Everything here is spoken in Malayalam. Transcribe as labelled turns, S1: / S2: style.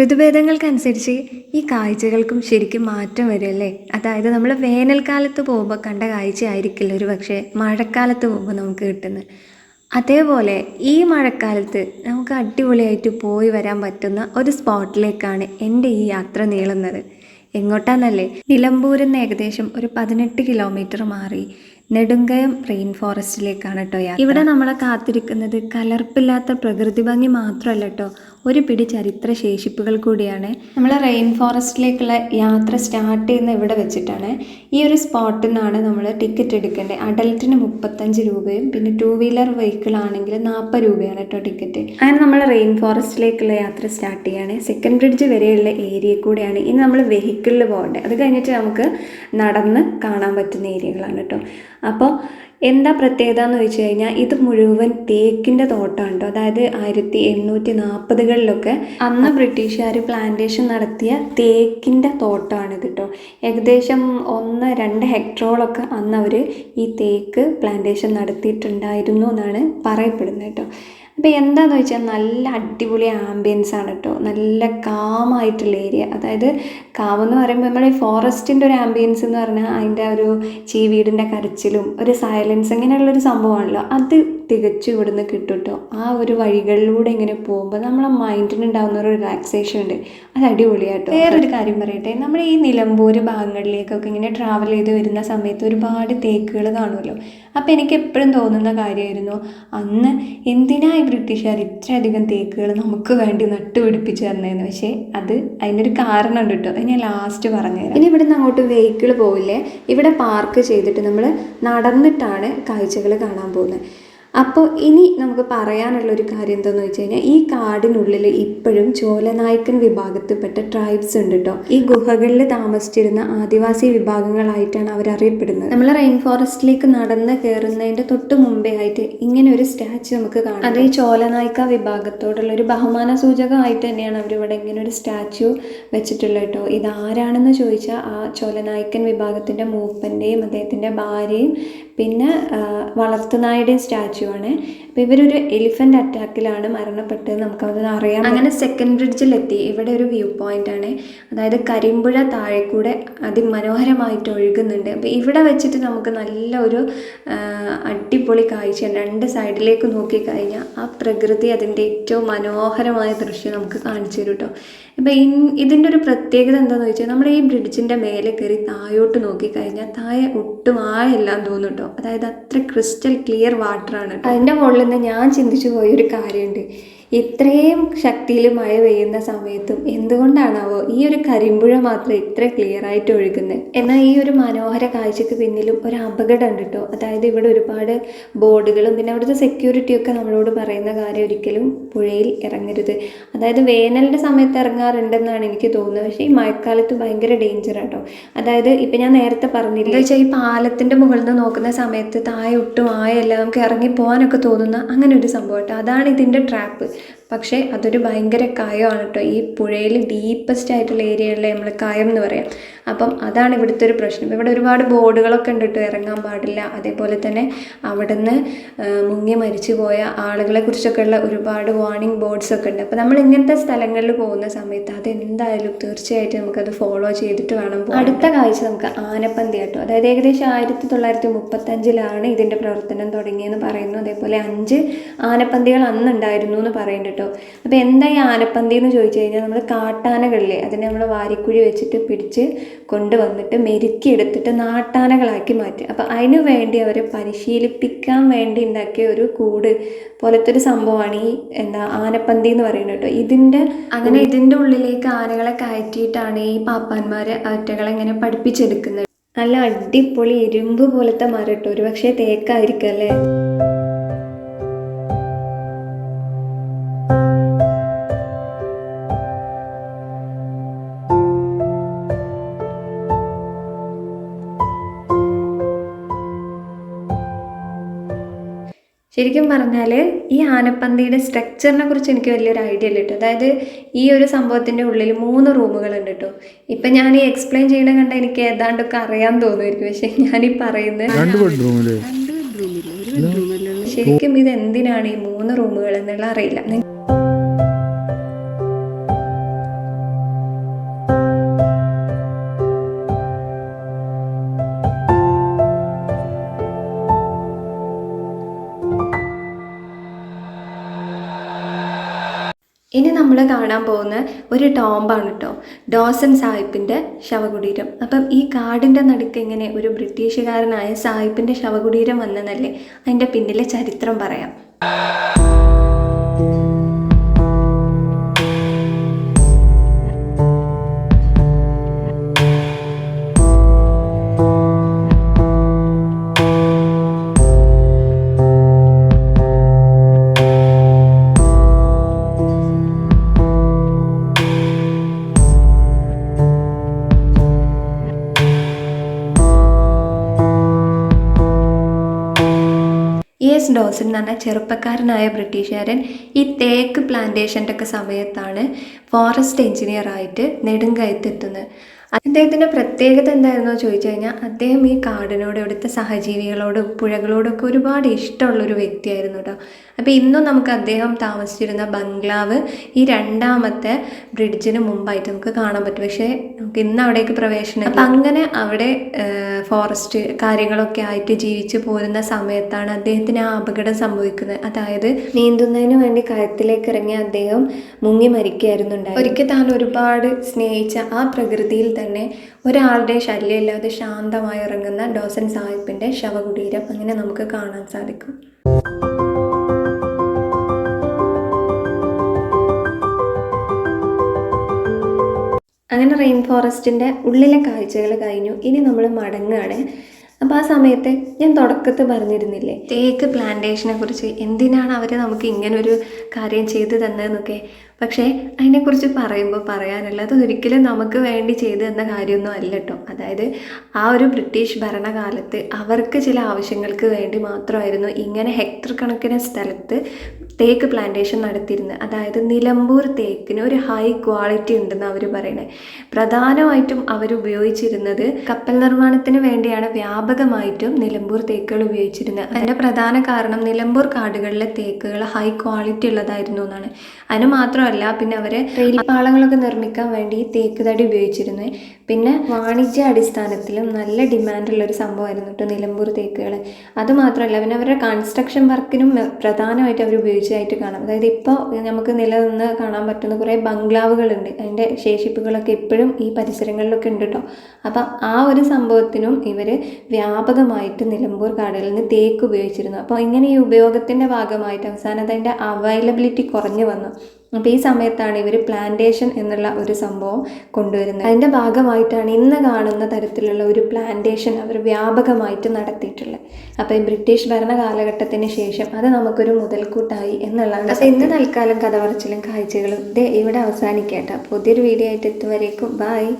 S1: ഋതുഭേദങ്ങൾക്കനുസരിച്ച് ഈ കാഴ്ചകൾക്കും ശരിക്കും മാറ്റം വരുമല്ലേ? അതായത് നമ്മൾ വേനൽക്കാലത്ത് പോകുമ്പോൾ കണ്ട കാഴ്ച ആയിരിക്കില്ല ഒരു പക്ഷേ മഴക്കാലത്ത് പോകുമ്പോൾ നമുക്ക് കിട്ടുന്നത്. അതേപോലെ ഈ മഴക്കാലത്ത് നമുക്ക് അടിപൊളിയായിട്ട് പോയി വരാൻ പറ്റുന്ന ഒരു സ്പോട്ടിലേക്കാണ് എന്റെ ഈ യാത്ര നീളുന്നത്. എങ്ങോട്ടാന്നല്ലേ? നിലമ്പൂരിൽ നിന്ന് ഏകദേശം ഒരു പതിനെട്ട് കിലോമീറ്റർ മാറി. നെടുങ്കയം റെയിൻ ഫോറസ്റ്റിലേക്കാണ് കേട്ടോ ഇവിടെ നമ്മളെ കാത്തിരിക്കുന്നത് കലർപ്പില്ലാത്ത പ്രകൃതി ഭംഗി മാത്രമല്ല കേട്ടോ ഒരു പിടി ചരിത്ര ശേഷിപ്പുകൾ കൂടിയാണ്. നമ്മൾ റെയിൻ ഫോറസ്റ്റിലേക്കുള്ള യാത്ര സ്റ്റാർട്ട് ചെയ്യുന്ന ഇവിടെ വെച്ചിട്ടാണ്. ഈ ഒരു സ്പോട്ടിൽ നിന്നാണ് നമ്മൾ ടിക്കറ്റ് എടുക്കേണ്ടത്. അഡൾട്ടിന് മുപ്പത്തഞ്ച് രൂപയും പിന്നെ ടൂ വീലർ വെഹിക്കിൾ ആണെങ്കിൽ നാൽപ്പത് രൂപയാണ് കേട്ടോ ടിക്കറ്റ്. അങ്ങനെ നമ്മൾ റെയിൻ ഫോറസ്റ്റിലേക്കുള്ള യാത്ര സ്റ്റാർട്ട് ചെയ്യാണ്. സെക്കൻഡ് ബ്രിഡ്ജ് വരെയുള്ള ഏരിയ കൂടെയാണ് ഇനി നമ്മൾ വെഹിക്കിളിൽ പോകേണ്ടത്. അത് കഴിഞ്ഞിട്ട് നമുക്ക് നടന്ന് കാണാൻ പറ്റുന്ന ഏരിയകളാണ് കേട്ടോ. അപ്പോൾ എന്താ പ്രത്യേകത എന്ന് വെച്ച് കഴിഞ്ഞാൽ ഇത് മുഴുവൻ തേക്കിന്റെ തോട്ടമാണ് കേട്ടോ അതായത് ആയിരത്തി എണ്ണൂറ്റി നാൽപ്പതുകളിലൊക്കെ അന്ന് ബ്രിട്ടീഷുകാർ പ്ലാന്റേഷൻ നടത്തിയ തേക്കിന്റെ ഇത് കേട്ടോ ഏകദേശം ഒന്ന് രണ്ട് ഹെക്ടറോളൊക്കെ അന്ന് അവർ ഈ തേക്ക് പ്ലാന്റേഷൻ നടത്തിയിട്ടുണ്ടായിരുന്നു എന്നാണ് പറയപ്പെടുന്നത് കേട്ടോ അപ്പോൾ എന്താണെന്ന് വെച്ചാൽ നല്ല അടിപൊളി ആംബിയൻസ് ആണ് കേട്ടോ നല്ല കാമായിട്ടുള്ള ഏരിയ അതായത് കാവ് എന്ന് പറയുമ്പോൾ നമ്മുടെ ഫോറസ്റ്റിന്റെ ഒരു ആംബിയൻസ് എന്ന് പറഞ്ഞാൽ അതിന്റെ ഒരു ചീവീടിന്റെ കരച്ചിലും ഒരു സൈലൻസ് ഇങ്ങനെയുള്ളൊരു സംഭവമാണല്ലോ അത് തികച്ചും ഇവിടുന്ന് കിട്ടും കേട്ടോ ആ ഒരു വഴികളിലൂടെ ഇങ്ങനെ പോകുമ്പോൾ നമ്മളെ മൈൻഡിന് ഉണ്ടാകുന്ന ഒരു റിലാക്സേഷൻ ഉണ്ട്. അത് അടിപൊളിയാട്ടോ. വേറൊരു കാര്യം പറയട്ടെ. നമ്മൾ ഈ നിലമ്പൂർ ഭാഗങ്ങളിലേക്കൊക്കെ ഇങ്ങനെ ട്രാവൽ ചെയ്ത് വരുന്ന സമയത്ത് ഒരുപാട് തേക്കുകൾ കാണുമല്ലോ. അപ്പോൾ എനിക്ക് എപ്പോഴും തോന്നുന്ന കാര്യമായിരുന്നു അന്ന് എന്തിനാ ഈ ബ്രിട്ടീഷുകാർ ഇത്രയധികം തേക്കുകൾ നമുക്ക് വേണ്ടി നട്ടുപിടിപ്പിച്ച് തന്നതെന്ന് പക്ഷേ അത് അതിനൊരു കാരണം ഉണ്ട് കേട്ടോ. അത് ഞാൻ ലാസ്റ്റ് പറഞ്ഞുതരാം. ഇനി ഇവിടുന്ന് അങ്ങോട്ട് വെഹിക്കിൾ പോയില്ലേ? ഇവിടെ പാർക്ക് ചെയ്തിട്ട് നമ്മൾ നടന്നിട്ടാണ് കാഴ്ചകൾ കാണാൻ പോകുന്നത്. അപ്പോൾ ഇനി നമുക്ക് പറയാനുള്ളൊരു കാര്യം എന്താണെന്ന് വെച്ച് കഴിഞ്ഞാൽ ഈ കാടിനുള്ളിൽ ഇപ്പോഴും ചോലനായ്ക്കൻ വിഭാഗത്തിൽപ്പെട്ട ട്രൈബ്സ് ഉണ്ട് കേട്ടോ ഈ ഗുഹകളിൽ താമസിച്ചിരുന്ന ആദിവാസി വിഭാഗങ്ങളായിട്ടാണ് അവർ അറിയപ്പെടുന്നത് നമ്മൾ റെയിൻ ഫോറസ്റ്റിലേക്ക് നടന്ന് കയറുന്നതിന്റെ തൊട്ട് മുമ്പേ ആയിട്ട് ഇങ്ങനെ ഒരു സ്റ്റാച്ചു നമുക്ക് കാണാം. അത് ഈ ചോലനായ്ക്ക വിഭാഗത്തോടുള്ള ഒരു ബഹുമാന സൂചകമായിട്ട് തന്നെയാണ് അവരിവിടെ ഇങ്ങനെ ഒരു സ്റ്റാച്ചു വെച്ചിട്ടുള്ളത് കേട്ടോ ഇതാരാണെന്ന് ചോദിച്ചാൽ ആ ചോലനായ്ക്കൻ വിഭാഗത്തിന്റെ മൂപ്പന്റെയും അദ്ദേഹത്തിന്റെ ഭാര്യയും പിന്നെ വളർത്തുനായുടെയും സ്റ്റാച്ചു ആണ് അപ്പോൾ ഇവരൊരു എലിഫന്റ് അറ്റാക്കിലാണ് മരണപ്പെട്ടത് നമുക്കത് അറിയാം അങ്ങനെ സെക്കൻഡ് ബ്രിഡ്ജിലെത്തി ഇവിടെ ഒരു വ്യൂ പോയിന്റ് ആണ്. അതായത് കരിമ്പുഴ താഴെ കൂടെ അതിമനോഹരമായിട്ട് ഒഴുകുന്നുണ്ട്. അപ്പോൾ ഇവിടെ വെച്ചിട്ട് നമുക്ക് നല്ല ഒരു അടിപൊളി കാഴ്ച രണ്ട് സൈഡിലേക്ക് നോക്കിക്കഴിഞ്ഞാൽ ആ പ്രകൃതി അതിന്റെ ഏറ്റവും മനോഹരമായ ദൃശ്യം നമുക്ക് കാണിച്ചു തരും കേട്ടോ അപ്പോൾ ഇതിന്റെ ഒരു പ്രത്യേകത എന്താണെന്ന് വെച്ചാൽ നമ്മൾ ഈ ബ്രിഡ്ജിന്റെ മേലെ കയറി താഴോട്ട് നോക്കിക്കഴിഞ്ഞാൽ താഴെ ഒട്ടും ആയെല്ലാം തോന്നും കേട്ടോ അതായത് അത്ര ക്രിസ്റ്റൽ ക്ലിയർ വാട്ടറാണ് അതിന്റെ മുകളിൽ നിന്ന് ഞാൻ ചിന്തിച്ചു പോയൊരു കാര്യമുണ്ട്. ഇത്രയും ശക്തിയിൽ മഴ പെയ്യുന്ന സമയത്തും എന്തുകൊണ്ടാണാവോ ഈ ഒരു കരിമ്പുഴ മാത്രം ഇത്ര ക്ലിയർ ആയിട്ട് ഒഴുകുന്നത്? എന്നാൽ ഈ ഒരു മനോഹര കാഴ്ചക്ക് പിന്നിലും ഒരു അപകടം ഉണ്ട് കേട്ടോ. അതായത് ഇവിടെ ഒരുപാട് ബോർഡുകളും പിന്നെ അവിടുത്തെ സെക്യൂരിറ്റിയൊക്കെ നമ്മളോട് പറയുന്ന കാര്യം ഒരിക്കലും പുഴയിൽ ഇറങ്ങരുത്. അതായത് വേനലിന്റെ സമയത്ത് ഇറങ്ങാറുണ്ടെന്നാണ് എനിക്ക് തോന്നുന്നത്. പക്ഷേ ഈ മഴക്കാലത്ത് ഭയങ്കര ഡേഞ്ചർ ആട്ടോ അതായത് ഇപ്പം ഞാൻ നേരത്തെ പറഞ്ഞില്ല വെച്ചാൽ ഈ പാലത്തിന്റെ മുകളിൽ നിന്ന് നോക്കുന്ന സമയത്ത് താഴെ ഒട്ടും ആയല്ല നമുക്ക് ഇറങ്ങി പോകാനൊക്കെ തോന്നുന്ന അങ്ങനെ ഒരു സംഭവം കേട്ടോ. അതാണ് ഇതിന്റെ ട്രാപ്പ് പക്ഷേ അതൊരു ഭയങ്കര കായമാണ് കേട്ടോ. ഈ പുഴയിൽ ഡീപ്പസ്റ്റ് ആയിട്ടുള്ള ഏരിയയിലെ നമ്മൾ കായം എന്ന് പറയാം. അപ്പം അതാണ് ഇവിടുത്തെ ഒരു പ്രശ്നം. ഇവിടെ ഒരുപാട് ബോർഡുകളൊക്കെ ഉണ്ട് കേട്ടോ ഇറങ്ങാൻ പാടില്ല. അതേപോലെ തന്നെ അവിടുന്ന് മുങ്ങി മരിച്ചു പോയ ആളുകളെ കുറിച്ചൊക്കെയുള്ള ഒരുപാട് വാർണിംഗ് ബോർഡ്സ് ഒക്കെ ഉണ്ട്. അപ്പോൾ നമ്മൾ ഇങ്ങനത്തെ സ്ഥലങ്ങളിൽ പോകുന്ന സമയത്ത് അത് എന്തായാലും തീർച്ചയായിട്ടും നമുക്കത് ഫോളോ ചെയ്തിട്ട് വേണം. അടുത്ത കാഴ്ച നമുക്ക് ആനപ്പന്തി കേട്ടോ. അതായത് ഏകദേശം ആയിരത്തി തൊള്ളായിരത്തി മുപ്പത്തഞ്ചിലാണ് ഇതിന്റെ പ്രവർത്തനം തുടങ്ങിയെന്ന് പറയുന്നു. അതേപോലെ അഞ്ച് ആനപ്പന്തികൾ അന്നുണ്ടായിരുന്നു എന്ന് പറയുന്നുണ്ട് കേട്ടോ. അപ്പോൾ എന്താ ഈ ആനപ്പന്തി എന്ന് ചോദിച്ചു കഴിഞ്ഞാൽ നമ്മൾ കാട്ടാനകളിലെ അതിനെ നമ്മൾ വാരിക്കുഴി വെച്ചിട്ട് പിടിച്ച് കൊണ്ടുവന്നിട്ട് മെരുക്കിയെടുത്തിട്ട് നാട്ടാനകളാക്കി മാറ്റി. അപ്പോൾ അതിനു വേണ്ടി അവരെ പരിശീലിപ്പിക്കാൻ വേണ്ടി ഉണ്ടാക്കിയ ഒരു കൂട് പോലത്തെ ഒരു സംഭവമാണ് ഈ എന്താ ആനപ്പന്തി എന്ന് പറയുന്നത് കേട്ടോ. ഇതിന്റെ അങ്ങനെ ഇതിന്റെ ഉള്ളിലേക്ക് ആനകളെ കയറ്റിയിട്ടാണ് ഈ പാപ്പാന്മാർ അവറ്റകളെ ഇങ്ങനെ പഠിപ്പിച്ചെടുക്കുന്നത്. നല്ല അടിപൊളി ഇരുമ്പ് പോലത്തെ മരം കേട്ടോ. ഒരു പക്ഷേ തേക്കായിരിക്കും അല്ലേ? ശരിക്കും പറഞ്ഞാൽ ഈ ആനപ്പന്തിയുടെ സ്ട്രക്ചറിനെ കുറിച്ച് എനിക്ക് വലിയൊരു ഐഡിയ ഇല്ല കേട്ടോ അതായത് ഈ ഒരു സംഭവത്തിന്റെ ഉള്ളിൽ മൂന്ന് റൂമുകളുണ്ട് കേട്ടോ ഇപ്പം ഞാൻ ഈ എക്സ്പ്ലെയിൻ ചെയ്യണ കണ്ട എനിക്ക് ഏതാണ്ടൊക്കെ അറിയാൻ തോന്നുമായിരിക്കും പക്ഷെ ഞാൻ ഈ പറയുന്നത് ശരിക്കും ഇത് എന്തിനാണ് ഈ മൂന്ന് റൂമുകൾ എന്നുള്ള അറിയില്ല. ഇനി നമ്മൾ കാണാൻ പോകുന്ന ഒരു ടോംബാണ് കേട്ടോ ഡോസൻ സാഹിബിന്റെ ശവകുടീരം. അപ്പം ഈ കാടിന്റെ നടുക്ക് ഇങ്ങനെ ഒരു ബ്രിട്ടീഷുകാരനായ സാഹിബിന്റെ ശവകുടീരം വന്നതല്ലേ? അതിന്റെ പിന്നിലെ ചരിത്രം പറയാം. എസ് എന്ന് പറഞ്ഞ ചെറുപ്പക്കാരനായ ബ്രിട്ടീഷുകാരൻ ഈ തേക്ക് പ്ലാന്റേഷന്റെ ഒക്കെ സമയത്താണ് ഫോറസ്റ്റ് എഞ്ചിനീയർ ആയിട്ട് നെടുങ്കയത്തെത്തുന്നത് അദ്ദേഹത്തിന്റെ പ്രത്യേകത എന്തായിരുന്നോ ചോദിച്ചു കഴിഞ്ഞാൽ അദ്ദേഹം ഈ കാടിനോട് ഇവിടുത്തെ സഹജീവികളോടും പുഴകളോടൊക്കെ ഒരുപാട് ഇഷ്ടമുള്ളൊരു വ്യക്തിയായിരുന്നു കേട്ടോ. അപ്പോൾ ഇന്നും നമുക്ക് അദ്ദേഹം താമസിച്ചിരുന്ന ബംഗ്ലാവ് ഈ രണ്ടാമത്തെ ബ്രിഡ്ജിന് മുമ്പായിട്ട് നമുക്ക് കാണാൻ പറ്റും. പക്ഷേ നമുക്ക് ഇന്ന് അവിടേക്ക് പ്രവേശനം അപ്പം അങ്ങനെ അവിടെ ഫോറസ്റ്റ് കാര്യങ്ങളൊക്കെ ആയിട്ട് ജീവിച്ചു പോരുന്ന സമയത്താണ് അദ്ദേഹത്തിന് ആ അപകടം സംഭവിക്കുന്നത്. അതായത് നീന്തുന്നതിന് വേണ്ടി കയത്തിലേക്ക് ഇറങ്ങിയ അദ്ദേഹം മുങ്ങി മരിക്കുകയായിരുന്നു ഒരിക്കൽ താൻ ഒരുപാട് സ്നേഹിച്ച ആ പ്രകൃതിയിൽ തന്നെ ഒരാളുടെ ശല്യമില്ലാതെ ശാന്തമായി ഇറങ്ങുന്ന ഡോസൻ സാഹിബിന്റെ ശവകുടീരം അങ്ങനെ നമുക്ക് കാണാൻ സാധിക്കും. അങ്ങനെ റെയിൻ ഫോറസ്റ്റിന്റെ ഉള്ളിലെ കാഴ്ചകൾ കഴിഞ്ഞു. ഇനി നമ്മൾ മടങ്ങുകയാണ്. അപ്പം ആ സമയത്ത് ഞാൻ തുടക്കത്തിൽ പറഞ്ഞിരുന്നില്ലേ തേക്ക് പ്ലാന്റേഷനെ കുറിച്ച് എന്തിനാണ് അവർ നമുക്ക് ഇങ്ങനൊരു കാര്യം ചെയ്തു തന്നതെന്നൊക്കെ? പക്ഷേ അതിനെക്കുറിച്ച് പറയുമ്പോൾ പറയാനുള്ളത് ഒരിക്കലും നമുക്ക് വേണ്ടി ചെയ്തു തന്ന കാര്യമൊന്നും അല്ല കേട്ടോ അതായത് ആ ഒരു ബ്രിട്ടീഷ് ഭരണകാലത്ത് അവർക്ക് ചില ആവശ്യങ്ങൾക്ക് വേണ്ടി മാത്രമായിരുന്നു ഇങ്ങനെ ഹെക്ടർ കണക്കിന് സ്ഥലത്ത് തേക്ക് പ്ലാന്റേഷൻ നടത്തിയിരുന്നത് അതായത് നിലമ്പൂർ തേക്കിന് ഒരു ഹൈ ക്വാളിറ്റി ഉണ്ടെന്ന് അവർ പറയുന്നത് പ്രധാനമായിട്ടും അവർ ഉപയോഗിച്ചിരുന്നത് കപ്പൽ നിർമ്മാണത്തിന് വേണ്ടിയാണ്. വ്യാപകമായിട്ടും നിലമ്പൂർ തേക്കുകൾ ഉപയോഗിച്ചിരുന്നത് അതിന്റെ പ്രധാന കാരണം നിലമ്പൂർ കാടുകളിലെ തേക്കുകൾ ഹൈ ക്വാളിറ്റി ഉള്ളതായിരുന്നു എന്നാണ്. അതിന് മാത്രമല്ല പിന്നെ അവർ റെയിൽ പാളങ്ങളൊക്കെ നിർമ്മിക്കാൻ വേണ്ടി തേക്ക് തടി ഉപയോഗിച്ചിരുന്നു. പിന്നെ വാണിജ്യ അടിസ്ഥാനത്തിലും നല്ല ഡിമാൻഡുള്ള ഒരു സംഭവമായിരുന്നു കേട്ടോ നിലമ്പൂർ തേക്കുകൾ അതുമാത്രമല്ല പിന്നെ അവരുടെ കൺസ്ട്രക്ഷൻ വർക്കിനും പ്രധാനമായിട്ട് അവർ ഉപയോഗിച്ചതായിട്ട് കാണാം. അതായത് ഇപ്പോൾ നമുക്ക് നിലനിന്ന് കാണാൻ പറ്റുന്ന കുറേ ബംഗ്ലാവുകളുണ്ട്. അതിന്റെ ശേഷിപ്പുകളൊക്കെ ഇപ്പോഴും ഈ പരിസരങ്ങളിലൊക്കെ ഉണ്ട് കേട്ടോ അപ്പം ആ ഒരു സംഭവത്തിനും ഇവർ വ്യാപകമായിട്ട് നിലമ്പൂർ കാടുകളിൽ നിന്ന് തേക്ക് ഉപയോഗിച്ചിരുന്നു. അപ്പോൾ ഇങ്ങനെ ഈ ഉപയോഗത്തിന്റെ ഭാഗമായിട്ട് അവസാനം അതിന്റെ അവൈലബിലിറ്റി കുറഞ്ഞു വന്നു. അപ്പോൾ ഈ സമയത്താണ് ഇവർ പ്ലാന്റേഷൻ എന്നുള്ള ഒരു സംഭവം കൊണ്ടുവരുന്നത്. അതിന്റെ ഭാഗമായിട്ടാണ് ഇന്ന് കാണുന്ന തരത്തിലുള്ള ഒരു പ്ലാന്റേഷൻ അവർ വ്യാപകമായിട്ട് നടത്തിയിട്ടുള്ളത്. അപ്പോൾ ഈ ബ്രിട്ടീഷ് ഭരണ കാലഘട്ടത്തിന് ശേഷം അത് നമുക്കൊരു മുതൽക്കൂട്ടായി എന്നുള്ളതാണ് അപ്പോൾ ഇന്ന് തൽക്കാലം കഥ പറച്ചിലും കാഴ്ചകളും ഇത് ഇവിടെ അവസാനിക്കട്ടെ പുതിയൊരു വീഡിയോ ആയിട്ട് എത്തുവരേക്കും ബായ്